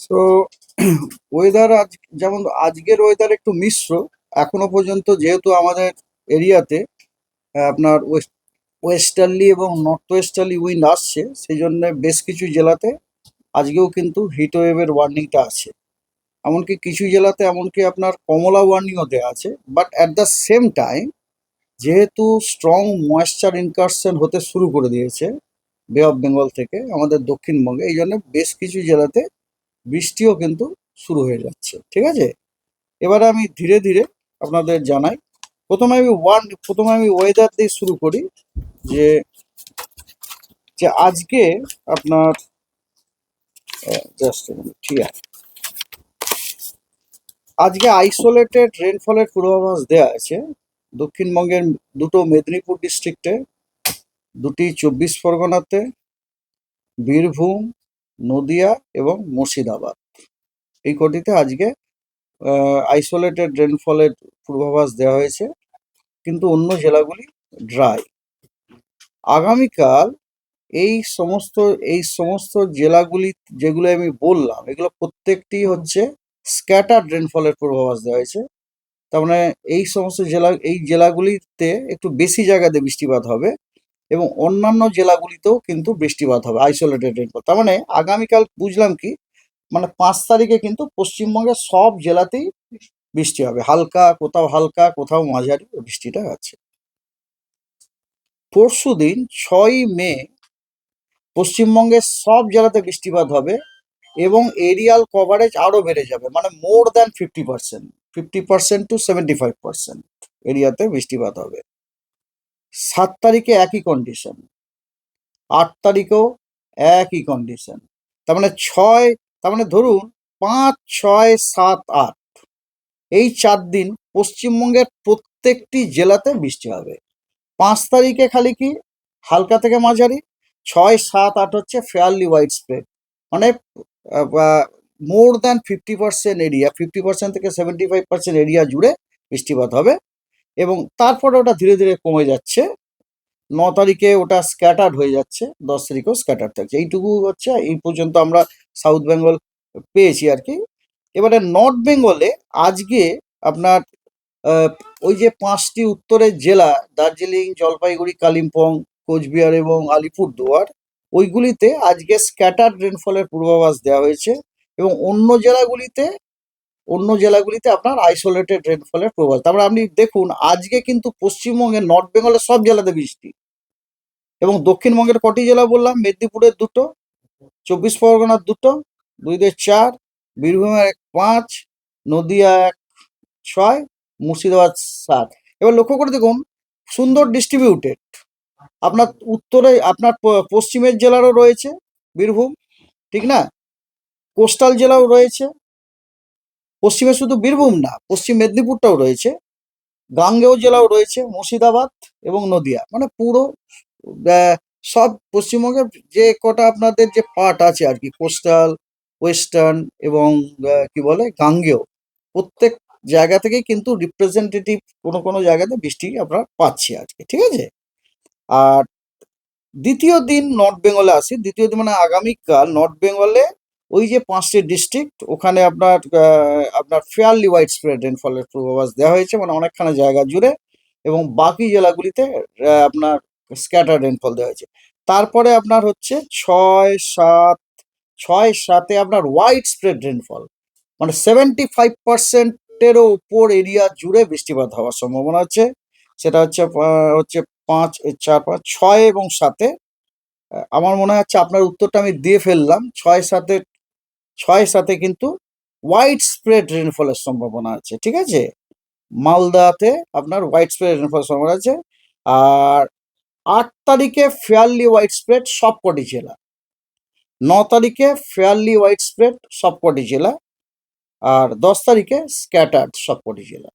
So weather আজ, যেমন আজকের ওয়েদার একটু মিশ্র, এখনও পর্যন্ত যেহেতু আমাদের এরিয়াতে আপনার ওয়েস্ট, ওয়েস্টার্লি এবং নর্থ ওয়েস্টার্লি উইন্ড আসছে সেই জন্য বেশ কিছু জেলাতে আজকেও কিন্তু হিট ওয়েভের ওয়ার্নিংটা আছে। এমনকি কিছু জেলাতে এমনকি আপনার কমলা ওয়ার্নিংও দেওয়া আছে but at the same time যেহেতু স্ট্রং ময়েশ্চার ইনকারশন হতে শুরু করে দিয়েছে বে অফ বেঙ্গল থেকে, আমাদের দক্ষিণবঙ্গে, এই জন্য বেশ কিছু জেলাতে বৃষ্টিও কিন্তু শুরু হয়ে যাচ্ছে, ঠিক আছে? এবারে আমি ধীরে ধীরে আপনাদের জানাই। প্রথমে আমি ওয়ান প্রথমে আমি ওয়েদার দিয়ে শুরু করি যে যে আজকে আপনার জাস্ট ঠিক আছে? আজকে আইসোলেটেড রেনফলের পূর্বাভাস দেওয়া আছে। দক্ষিণবঙ্গের দুটো মেদিনীপুর ডিস্ট্রিক্টে দুটি চব্বিশ পরগনাতে, বীরভূম নদিয়া এবং মুর্শিদাবাদ। এই কটিতে আজকে আইসোলেটেড রেনফলের পূর্বাভাস দেওয়া হয়েছে, কিন্তু অন্য জেলাগুলি ড্রাই আগামীকাল এই সমস্ত এই সমস্ত জেলাগুলি যেগুলো আমি বললাম, এগুলো প্রত্যেকটি হচ্ছে স্ক্যাটার রেনফলের পূর্বাভাস দেওয়া হয়েছে। তার মানে এই সমস্ত জেলা, এই জেলাগুলিতে একটু বেশি জায়গাতে বৃষ্টিপাত হবে। এবং অন্যান্য জেলাগুলিতেও কিন্তু বৃষ্টিপাত হবে আইসোলেটেড রেনফল তার মানে আগামীকাল বুঝলাম কি মানে পাঁচ তারিখে কিন্তু পশ্চিমবঙ্গের সব জেলাতেই বৃষ্টি হবে। হালকা, কোথাও হালকা, কোথাও মাঝারি বৃষ্টিটা আছে। পরশু দিন ছয়ই মে পশ্চিমবঙ্গের সব জেলাতে বৃষ্টিপাত হবে এবং এরিয়াল কভারেজ আরও বেড়ে যাবে মানে more than fifty percent fifty percent to seventy five percent এরিয়াতে বৃষ্টিপাত হবে। সাত তারিখে একই কন্ডিশন আট তারিখেও একই কন্ডিশন তার মানে ছয়, তার মানে ধরুন পাঁচ, ছয়, সাত, আট, এই চার দিন পশ্চিমবঙ্গের প্রত্যেকটি জেলাতে বৃষ্টি হবে। পাঁচ তারিখে খালি কি? হালকা থেকে মাঝারি, ছয়, সাত, আট হচ্ছে ফেয়ারলি হোয়াইট স্প্রেড মানে more than fifty percent area fifty percent থেকে সেভেন্টি ফাইভ পার্সেন্ট এরিয়া জুড়ে বৃষ্টিপাত হবে। এবং তারপরে ওটা ধীরে ধীরে কমে যাচ্ছে। ন তারিখে ওটা স্ক্যাটার্ড হয়ে যাচ্ছে, দশ তারিখেও স্ক্যাটার্ড থাকছে। এইটুকু হচ্ছে, এই পর্যন্ত আমরা সাউথ বেঙ্গল পেয়েছি আর কি এবারে নর্থ বেঙ্গলে আজকে আপনার ওই যে পাঁচটি উত্তরের জেলা, দার্জিলিং, জলপাইগুড়ি, কালিম্পং, কোচবিহার এবং আলিপুরদুয়ার, ওইগুলিতে আজকে স্ক্যাটার্ড রেনফলের পূর্বাভাস দেওয়া হয়েছে এবং অন্য জেলাগুলিতে অন্য জেলাগুলিতে আপনার আইসোলেটেড রেনফলের পূর্বাভাস তারপরে আপনি দেখুন, আজকে কিন্তু পশ্চিমবঙ্গের নর্থ বেঙ্গলের সব জেলাতে বৃষ্টি। এবং দক্ষিণবঙ্গের কটি জেলা বললাম? মেদিনীপুরের দুটো, চব্বিশ পরগনার দুটো দুই দুই চার, বীরভূমের এক পাঁচ, নদিয়া এক ছয়, মুর্শিদাবাদ সাত। এবার লক্ষ্য করে দেখুন, সুন্দর ডিস্ট্রিবিউটেড আপনার উত্তরে, আপনার পশ্চিমের জেলারও রয়েছে বীরভূম, ঠিক না? কোস্টাল জেলাও রয়েছে। পশ্চিমে শুধু বীরভূম না, পশ্চিম মেদিনীপুরটাও রয়েছে, গাঙ্গেয় জেলাও রয়েছে, মুর্শিদাবাদ এবং নদিয়া। মানে পুরো সব পশ্চিমবঙ্গের যে কটা আপনাদের যে পার্ট আছে আর কি কোস্টাল ওয়েস্টার্ন এবং কি বলে, গাঙ্গেয়, প্রত্যেক জায়গা থেকেই কিন্তু রিপ্রেজেন্টেটিভ কোনো কোনো জায়গাতে বৃষ্টি আমরা পাচ্ছি আজকে, ঠিক আছে? আর দ্বিতীয় দিন নর্থ বেঙ্গলে আসি, দ্বিতীয় দিন মানে আগামীকাল নর্থ বেঙ্গলে ওই যে পাঁচটি ডিস্ট্রিক্ট ওখানে আপনার আপনার ফেয়ারলি ওয়াইড স্প্রেড রেনফলের পূর্বাভাস দেওয়া হয়েছে মানে অনেকখানি জায়গা জুড়ে এবং বাকি জেলাগুলিতে আপনার স্ক্যাটার রেনফল দেওয়া হয়েছে। তারপরে আপনার হচ্ছে ছয় সাত, ছয় সাতে আপনার হোয়াইট স্প্রেড রেনফল মানে সেভেন্টি ফাইভ পার্সেন্টেরও উপর এরিয়া জুড়ে বৃষ্টিপাত হওয়ার সম্ভাবনা আছে। সেটা হচ্ছে হচ্ছে পাঁচ চার, পাঁচ, ছয় এবং সাতে আমার মনে হচ্ছে আপনার উত্তরটা আমি দিয়ে ফেললাম, ছয় সাতে ছয় সাথে কিন্তু হোয়াইট স্প্রেড রেনফলের সম্ভাবনা আছে, ঠিক আছে? মালদাতে আপনার হোয়াইট স্প্রেড রেনফলের সম্ভাবনা আছে, আর আট তারিখে ফেয়ারলি হোয়াইট স্প্রেড সবকটি জেলা। ন তারিখে ফেয়ারলি হোয়াইট স্প্রেড সবকটি জেলা, আর দশ তারিখে স্ক্যাটার্ড সবকটি জেলা।